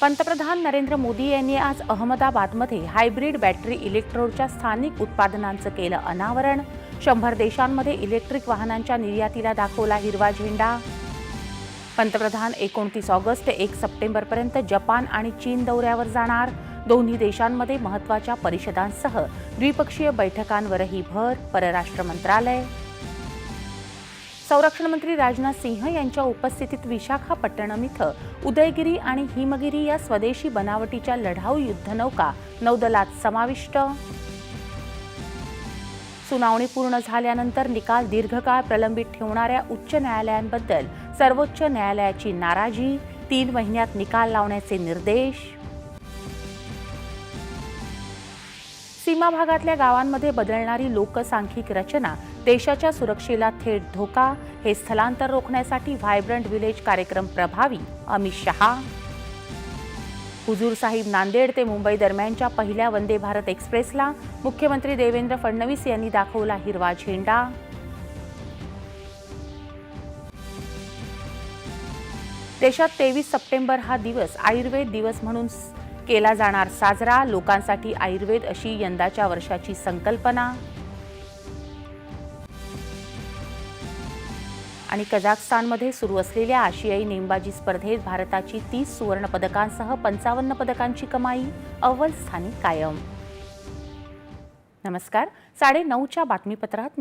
पंतप्रधान नरेंद्र मोदी यांनी आज अहमदाबादमध्ये हायब्रिड बॅटरी इलेक्ट्रोडच्या स्थानिक उत्पादनांचं केलं अनावरण. शंभर देशांमध्ये इलेक्ट्रिक वाहनांच्या निर्यातीला दाखवला हिरवा झेंडा. पंतप्रधान एकोणतीस ऑगस्ट ते एक सप्टेंबरपर्यंत जपान आणि चीन दौऱ्यावर जाणार. दोन्ही देशांमध्ये महत्त्वाच्या परिषदांसह द्विपक्षीय बैठकांवरही भर परराष्ट्र मंत्रालय. संरक्षण मंत्री राजनाथ सिंह यांच्या उपस्थितीत विशाखापट्टणम इथं उदयगिरी आणि हिमगिरी या स्वदेशी बनावटीच्या लढाऊ युद्धनौका नौदलात समाविष्ट. सुनावणी पूर्ण झाल्यानंतर निकाल दीर्घकाळ प्रलंबित ठेवणाऱ्या उच्च न्यायालयांबद्दल सर्वोच्च न्यायालयाची नाराजी तीन महिन्यात निकाल लावण्याचे निर्देश. सीमा भागातल्या गावांमध्ये बदलणारी लोकसांख्यिक रचना देशाच्या सुरक्षेला थेट धोका हे स्थलांतर रोखण्यासाठी व्हायब्रंट विलेज कार्यक्रम प्रभावी अमित शहा. हुजूर साहिब नांदेड ते मुंबई दरम्यानच्या पहिल्या वंदे भारत एक्सप्रेसला मुख्यमंत्री देवेंद्र फडणवीस यांनी दाखवला हिरवा झेंडा. देशात तेवीस सप्टेंबर हा दिवस आयुर्वेद दिवस म्हणून केला जाणार साजरा. लोकांसाठी आयुर्वेद अशी यंदाच्या वर्षाची संकल्पना. आणि कझाकस्तानमध्ये सुरू असलेल्या आशियाई नेमबाजी स्पर्धेत भारताची तीस सुवर्ण पदकांसह पंचावन्न पदकांची कमाई अव्वल स्थानी कायम. नमस्कार. साडे नऊच्या बातमीपत्रात